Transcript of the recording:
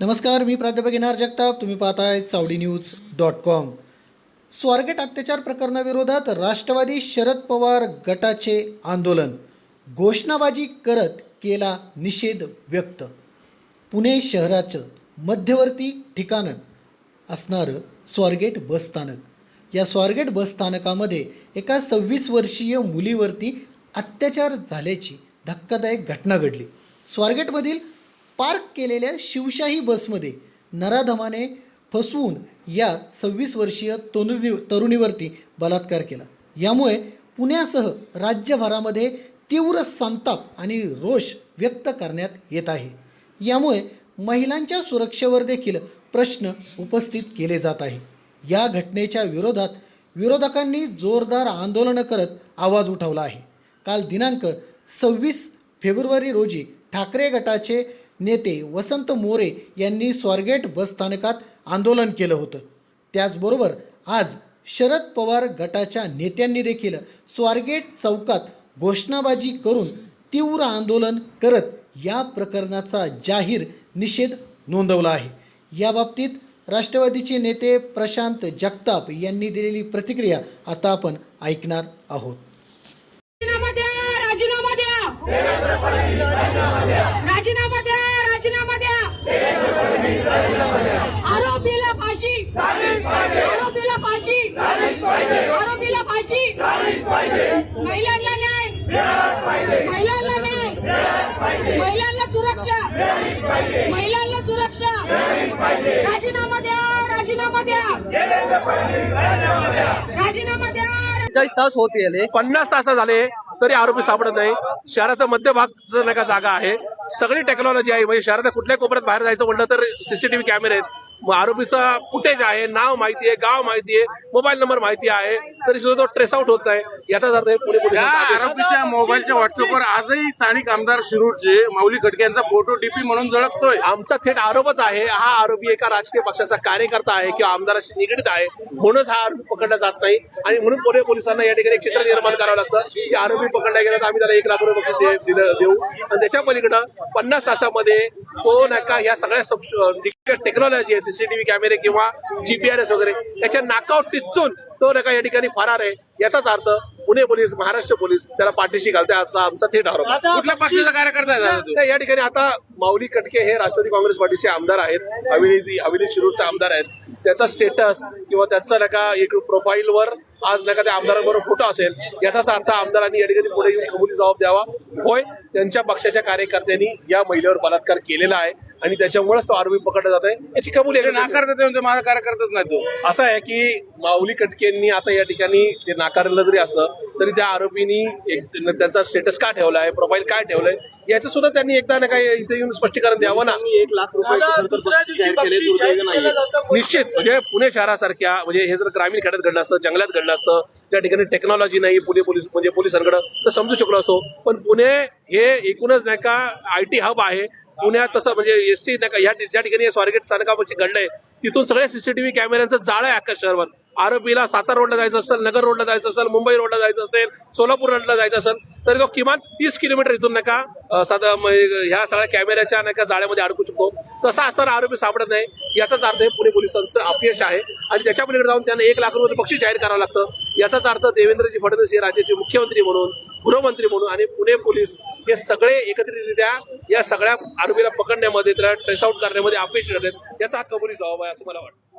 नमस्कार मी प्राध्यापक एन जगताप. तुम्ही पाहताय Chavdi news dot com. Swargate अत्याचार प्रकरणाविरोधात राष्ट्रवादी शरद पवार गटाचे आंदोलन. घोषणाबाजी करत केला निषेध व्यक्त. पुणे शहराचं मध्यवर्ती ठिकाणं असणारं स्वारगेट बसस्थानक या स्वारगेट बसस्थानकामध्ये एका सव्वीस वर्षीय मुलीवरती अत्याचार झाल्याची धक्कादायक घटना घडली. स्वारगेटमधील पार्क केलेल्या शिवशाही बसमध्ये नराधमाने फसवून या सव्वीस वर्षीय तरुणी तरुणीवरती बलात्कार केला. यामुळे पुण्यासह राज्यभरामध्ये तीव्र संताप आणि रोष व्यक्त करण्यात येत आहे. यामुळे महिलांच्या सुरक्षेवर देखील प्रश्न उपस्थित केले जात आहे. या घटनेच्या विरोधात विरोधकांनी जोरदार आंदोलनं करत आवाज उठवला आहे. काल दिनांक सव्वीस फेब्रुवारी रोजी ठाकरे गटाचे नेते वसंत मोरे यांनी स्वारगेट बसस्थानकात आंदोलन केलं होतं. त्याचबरोबर आज शरद पवार गटाच्या नेत्यांनी देखील स्वारगेट चौकात घोषणाबाजी करून तीव्र आंदोलन करत या प्रकरणाचा जाहीर निषेध नोंदवला आहे. याबाबतीत राष्ट्रवादीचे नेते प्रशांत जगताप यांनी दिलेली प्रतिक्रिया आता आपण ऐकणार आहोत राजीनामा द्या राजीनामा द्या राजीनामा द्या राजीनामा द्या आरोपीला फाशी. आरोपीला फाशी. आरोपीला फाशी. महिलांना न्याय. महिलांना न्याय. महिलांना सुरक्षा. महिलांना सुरक्षा. राजीनामा द्या राजीनामा द्या. राजीनामा द्या. चाळीस तास होत गेले पन्नास तास झाले तरी आरोपी सापडत नाही. शहराचा मध्यभाग जो नाही जागा आहे सगळी टेक्नॉलॉजी आहे. म्हणजे शहरात कुठल्या कोपऱ्यात बाहेर जायचं म्हटलं तर सीसीटीव्ही कॅमेरे आहेत. आरोपीचा फुटेज आहे नाव माहिती आहे गाव माहिती आहे मोबाईल नंबर माहिती आहे तरी सुद्धा तो ट्रेस आउट होत आहे. याचा अर्थ पुणे आरोपीच्या मोबाईलच्या व्हॉट्सअपवर आजही स्थानिक आमदार शिरूरचे माऊली खटके यांचा फोटो डीपी म्हणून झळकतोय. आमचा थेट आरोपच आहे. हा आरोपी एका राजकीय पक्षाचा कार्यकर्ता आहे किंवा आमदाराशी निगडीत आहे. म्हणूनच हा आरोपी पकडला जात नाही. आणि म्हणून पुणे पोलिसांना या ठिकाणी एक चित्र निर्माण करावं लागतं. की आरोपी पकडला गेला तर आम्ही त्याला एक लाख रुपये देऊ. आणि त्याच्या पलीकडं पन्नास तासामध्ये तो नाही का या सगळ्या टेक्नॉलॉजी आहे सीसीटीव्ही कॅमेरे किंवा जीपीआरएस वगैरे याच्या नाकाउट टिचून तो नाही का या ठिकाणी फरार आहे. याचाच अर्थ पुणे पोलीस महाराष्ट्र पोलीस त्याला पाठीशी घालते असा आमचा थेट आरोप. कुठल्या पक्षाचा कार्यकर्ता या ठिकाणी आता माऊली कटके हे राष्ट्रवादी काँग्रेस पार्टीचे आमदार आहेत. हवेली हवेली शिरूरचे आमदार आहेत. त्याचा स्टेटस किंवा त्यांचा नका एक प्रोफाईलवर आज नका त्या आमदारांबरोबर फोटो असेल याचाच अर्थ आमदारांनी या ठिकाणी पुढे येऊन कबुली जबाब द्यावा. होय त्यांच्या पक्षाच्या कार्यकर्त्यांनी या महिलेवर बलात्कार केलेला आहे. आणि त्याच्यामुळेच तो आरोपी पकडला जात आहे याची कबुली ते म्हणते माझा कार्यकर्ताच नाही तो. असं आहे की माऊली कटकेंनी आता या ठिकाणी ते नाकारलं जरी असलं तरी त्या आरोपींनी एक त्यांचा स्टेटस का ठेवलाय आहे प्रोफाईल काय ठेवलंय याचं सुद्धा त्यांनी एकदा ना काय इथे येऊन स्पष्टीकरण द्यावं ना. एक लाख निश्चित म्हणजे पुणे शहरासारख्या म्हणजे हे जर ग्रामीण खेड्यात घडलं असतं जंगलात घडलं असतं त्या ठिकाणी टेक्नॉलॉजी नाही पुणे पोलीस म्हणजे पोलिसांकडे तर समजू शकलो असतो. पण पुणे हे एकूणच नाही का आय टी हब आहे. पुण्यात तसं म्हणजे एस टी नाही का ह्या ज्या ठिकाणी स्वारगेट स्थानकापाशी घडलंय तिथून सगळ्या सीसीटीव्ही कॅमेऱ्यांचं जाळं आहे अख्खा शहरवर. आरोपीला सातारा रोडला जायचं असेल नगर रोडला जायचं असेल मुंबई रोडला जायचं असेल सोलापूर रोडला जायचं असेल तर तो किमान तीस किलोमीटर इथून नाही का साधा ह्या सगळ्या कॅमेऱ्याच्या नका जाळ्यामध्ये अडकू शकतो. तसा असताना आरोपी सापडत नाही याचाच अर्थ हे पुणे पोलिसांचं अपयश आहे. आणि त्याच्या पलीकडे जाऊन त्यांना एक लाख रुपये बक्षीस जाहीर करावं लागतं. याचाच अर्थ देवेंद्रजी फडणवीस हे राज्याचे मुख्यमंत्री म्हणून गृहमंत्री म्हणून आणि पुणे पोलीस हे सगळे एकत्रितरित्या या सगळ्या आरोपीला पकडण्यामध्ये त्याला ट्रेस आउट करण्यामध्ये अपयशी ठरले याचा हा कबुली जबाब आहे असं मला वाटतं.